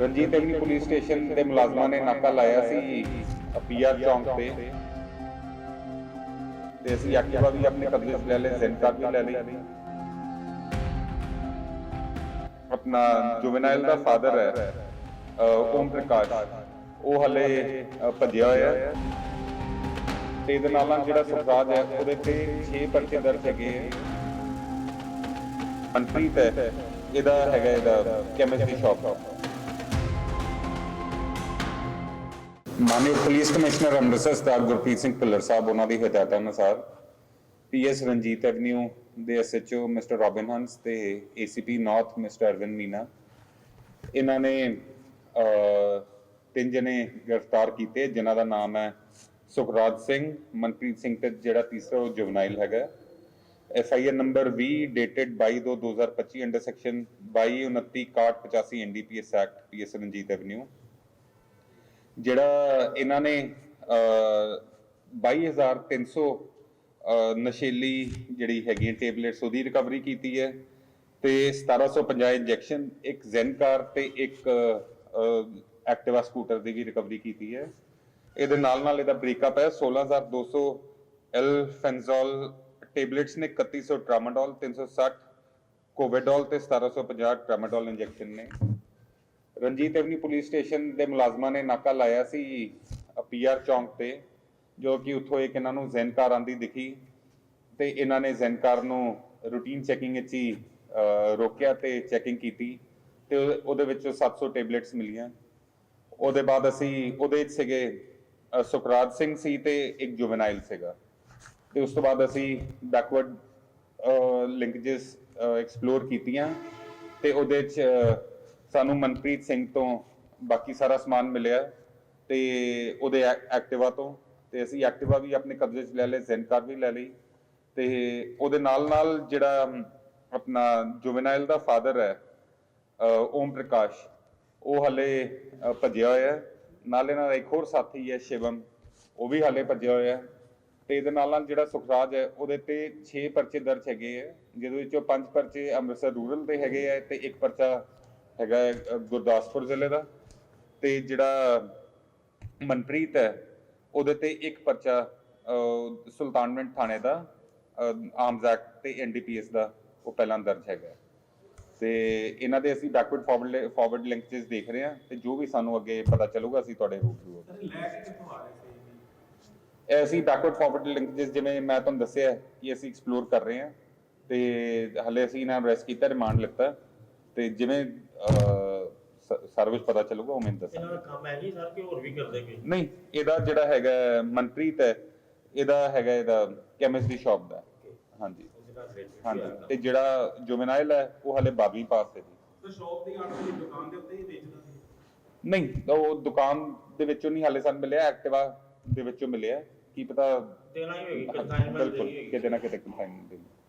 Ranjit ਐਵਨੀ police station ਦੇ ਮੁਲਾਜ਼ਮਾਂ ਨੇ ਨਾਕਾ ਲਾਇਆ ਸੀ ਪੀਆਰ ਚੌਂਕ ਤੇ। ਤੇ ਅਸੀਂ ਐਕਟਿਵਾ ਵੀ ਆਪਣੇ ਕਬਜ਼ੇ 'ਚ ਲੈ ਲਏ ਜ਼ੈਨਕਾਰ ਵੀ ਲੈ ਲਈ। ਆਪਣਾ ਜੁਵੈਨਾਈਲ ਦਾ ਫਾਦਰ ਹੈ ਅ, ਓਮ ਪ੍ਰਕਾਸ਼। ਉਹ ਹਲੇ ਅ, ਭੱਜਿਆ ਹੋਇਆ ਹੈ। ਤੇ ਇਹਦੇ ਨਾਲ ਨਾਲ ਜਿਹੜਾ ਸਰਦਾਰ ਹੈ ਉਹਦੇ ਤੇ 6 ਪਰਚੇ ਦਰਜ ਹੈਗੇ ਹੈ। ਮਨਪ੍ਰੀਤ ਹੈ ਇਹਦਾ ਹੈਗਾ ਇਹਦਾ ਕੈਮਿਸਟਰੀ ਸ਼ਾਪ ਮਾਨਯੋਗ ਪੁਲਿਸ ਕਮਿਸ਼ਨਰ ਅੰਮ੍ਰਿਤਸਰ ਸਰਦਾਰ ਗੁਰਪ੍ਰੀਤ ਸਿੰਘ ਭੁੱਲਰ ਸਾਹਿਬ, ਉਹਨਾਂ ਦੀ ਹਦਾਇਤਾਂ ਅਨੁਸਾਰ ਪੀਐਸ ਰਣਜੀਤ ਐਵਨਿਊ ਦੇ ਐਸਐਚਓ ਮਿਸਟਰ ਰੋਬਿਨ ਹੰਸ ਤੇ ACP north mister Arvind Meena, ਇਹਨਾਂ ਨੇ ਤਿੰਨ ਜਣੇ ਗ੍ਰਿਫਤਾਰ ਕੀਤੇ, ਜਿਨ੍ਹਾਂ ਦਾ ਨਾਮ ਹੈ ਸੁਖਰਾਜ ਸਿੰਘ, ਮਨਪ੍ਰੀਤ ਸਿੰਘ ਤੇ ਜਿਹੜਾ ਤੀਸਰਾ ਉਹ ਜੁਵਨਾਈਲ ਹੈਗਾ। F I R number 20 dated 22/2025 under section 2229 NDPS act, PS Ranjit avenue. ਜਿਹੜਾ ਇਹਨਾਂ ਨੇ ਅਹ, 22300 ਅਹ, ਨਸ਼ੀਲੀ ਜਿਹੜੀ ਹੈਗੀ ਹੈ ਟੇਬਲੇਟਸ ਉਹਦੀ ਰਿਕਵਰੀ ਕੀਤੀ ਹੈ ਤੇ 1750 ਇੰਜੈਕਸ਼ਨ ਇੱਕ ਜ਼ੈਨ ਕਾਰ ਤੇ ਇੱਕ ਐਕਟਿਵਾ ਸਕੂਟਰ ਦੀ ਵੀ ਰਿਕਵਰੀ ਕੀਤੀ ਹੈ। ਇਹਦੇ ਨਾਲ ਨਾਲ ਇਹਦਾ ਬ੍ਰੇਕਅਪ ਹੈ 16200 ਐਲ ਫੈਨਜ਼ੋਲ ਟੇਬਲੇਟਸ ਨੇ 3100 ਟਰਾਮਾਡੋਲ 360 ਕੋਵੇਡੋਲ ਤੇ 1750 ਟਰਾਮਾਡੋਲ ਇੰਜੈਕਸ਼ਨ ਨੇ। ਰਣਜੀਤ ਐਵਨੀ ਪੁਲਿਸ ਸਟੇਸ਼ਨ ਦੇ ਮੁਲਾਜ਼ਮਾਂ ਨੇ ਨਾਕਾ ਲਾਇਆ ਸੀ ਪੀਆਰ ਚੌਂਕ ਤੇ, ਜੋ ਕਿ ਉੱਥੋਂ ਇੱਕ ਇਹਨਾਂ ਨੂੰ ਜ਼ੈਨ ਕਾਰ ਆਂਦੀ ਦਿਖੀ ਤੇ ਇਹਨਾਂ ਨੇ ਜ਼ੈਨ ਨੂੰ ਰੂਟੀਨ ਚੈਕਿੰਗ ਵਿੱਚ ਹੀ ਰੋਕਿਆ ਤੇ ਚੈਕਿੰਗ ਕੀਤੀ ਤੇ ਉਹਦੇ ਵਿੱਚ 700 ਟੈਬਲੇਟਸ ਮਿਲੀਆਂ। ਉਹਦੇ ਬਾਅਦ ਅਸੀਂ ਉਹਦੇ ਵਿੱਚ ਸੀਗੇ ਸੁਖਰਾਜ ਸਿੰਘ ਸੀ ਤੇ ਇੱਕ ਜੁਵੈਨਾਈਲ ਸੀਗਾ। ਤੇ ਉਸ ਤੋਂ ਬਾਅਦ ਅਸੀਂ ਬੈਕਵਰਡ ਲਿੰਕੇजेस ਐਕਸਪਲੋਰ ਕੀਤੀਆਂ ਤੇ ਉਹਦੇ ਚ ਸਾਨੂੰ ਮਨਪ੍ਰੀਤ ਸਿੰਘ ਤੋਂ ਬਾਕੀ ਸਾਰਾ ਸਮਾਨ ਮਿਲਿਆ ਤੇ ਉਹਦੇ ਐਕ- ਐਕਟਿਵਾ ਤੋਂ ਤੇ ਅਸੀਂ ਐਕਟਿਵਾ ਵੀ ਆਪਣੇ ਕਬਜ਼ੇ 'ਚ ਲੈ ਲਏ, ਜ਼ੈਨ ਕਾਰ ਵੀ ਲੈ ਲਈ ਤੇ ਉਹਦੇ ਨਾਲ ਨਾਲ ਜਿਹੜਾ ਆਪਣਾ ਜੁਵੈਨਾਈਲ ਦਾ ਫਾਦਰ ਹੈ ਓਮ ਪ੍ਰਕਾਸ਼, ਉਹ ਹਲੇ ਭੱਜਿਆ ਹੋਇਆ ਹੈ। ਨਾਲ ਇੱਕ ਹੋਰ ਸਾਥੀ ਹੈ ਸ਼ਿਵਮ, ਉਹ ਵੀ ਹਲੇ ਭੱਜਿਆ ਹੋਇਆ ਹੈ। ਤੇ ਇਹਦੇ ਨਾਲ ਨਾਲ ਜਿਹੜਾ ਸੁਖਰਾਜ ਹੈ, ਉਹਦੇ ਤੇ 6 ਪਰਚੇ ਦਰਜ ਹੈਗੇ ਹੈ, ਜਿਹਦੇ ਵਿੱਚੋਂ 5 ਪਰਚੇ ਅੰਮ੍ਰਿਤਸਰ ਰੂਰਲ 'ਤੇ ਹੈਗੇ ਹੈ ਤੇ ਇੱਕ ਪਰਚਾ ਹੈਗਾ ਗੁਰਦਾਸਪੁਰ ਜ਼ਿਲ੍ਹੇ ਦਾ ਤੇ ਜਿਹੜਾ ਮਨਪ੍ਰੀਤ ਹੈ ਉਹਦੇ ਤੇ ਇੱਕ ਪਰਚਾ ਸੁਲਤਾਨਵਿੰਡ ਥਾਣੇ ਦਾ ਆਰਮਜ਼ ਐਕਟ ਤੇ ਐਨਡੀਪੀਐਸ ਦਾ ਉਹ ਪਹਿਲਾਂ ਦਰਜ ਹੈਗਾ ਤੇ ਇਹਨਾਂ ਦੇ ਅਸੀਂ ਬੈਕਵਰਡ ਫਾਰਵਰਡ ਫਾਰਵਰਡ ਲਿੰਕੇजेस ਦੇਖ ਰਹੇ ਹਾਂ ਤੇ ਜੋ ਵੀ ਸਾਨੂੰ ਅੱਗੇ ਪਤਾ ਚੱਲੂਗਾ ਅਸੀਂ ਤੁਹਾਡੇ ਰੂਬਰੂ ਹੋਵਾਂਗੇ ਲੈ ਕੇ ਅਸੀਂ ਬੈਕਵਰਡ ਫਾਰਵਰਡ ਲਿੰਕੇजेस ਜਿਵੇਂ ਮੈਂ ਤੁਹਾਨੂੰ ਦੱਸਿਆ ਕਿ ਅਸੀਂ ਐਕਸਪਲੋਰ ਕਰ ਰਹੇ ਹਾਂ ਤੇ ਹਲੇ ਅਸੀਂ ਇਹਨਾਂ ਅਰੈਸਟ ਕੀਤਾ ਰਿਮਾਂਡ ਲਿੱਤਾ। ਤੇ ਜਿਵੇਂ ਸਾਰਾ ਕੁਝ ਪਤਾ ਚੱਲੂਗਾ ਉਹ ਮੈਨੂੰ ਦੱਸਾਂ ਇਹਨਾਂ ਦਾ ਕੰਮ ਹੈ ਜੀ ਸਰ ਕਿ ਹੋਰ ਵੀ ਕਰਦੇ ਕੋਈ? ਨਹੀਂ ਇਹਦਾ ਜਿਹੜਾ ਹੈਗਾ ਮਨਪ੍ਰੀਤ ਹੈ ਇਹਦਾ ਹੈਗਾ ਇਹਦਾ ਕੈਮਿਸਟਰੀ ਸ਼ਾਪ ਦਾ। ਹਾਂਜੀ। ਹਾਂਜੀ। ਤੇ ਜਿਹੜਾ ਜੁਵੈਨਾਈਲ ਹੈ ਉਹ ਹਲੇ 12ਵੀਂ ਪਾਸ ਹੈ ਜੀ। ਤੇ ਸ਼ੌਪ ਦੀ ਆੜ ਦੀ ਦੁਕਾਨ ਦੇ ਉੱਤੇ ਹੀ ਵੇਚਦਾ ਸੀ? ਨਹੀਂ ਉਹ ਦੁਕਾਨ ਦੇ ਵਿੱਚੋਂ ਨਹੀਂ ਹਾਲੇ ਸਾਨੂੰ ਮਿਲਿਆ ਐਕਟਿਵਾ ਦੇ ਵਿੱਚੋਂ ਮਿਲਿਆ। ਕੀ ਪਤਾ ਦੇਣਾ ਹੀ ਹੋਏਗੀ ਕੰਸਾਈਨਮੈਂਟ ਬਿਲਕੁਲ ਦੇਣੀ ਕਿਤੇ ਨਾ ਕਿਤੇ ਕੰਸਾਈਨਮੈਂਟ ਦੇ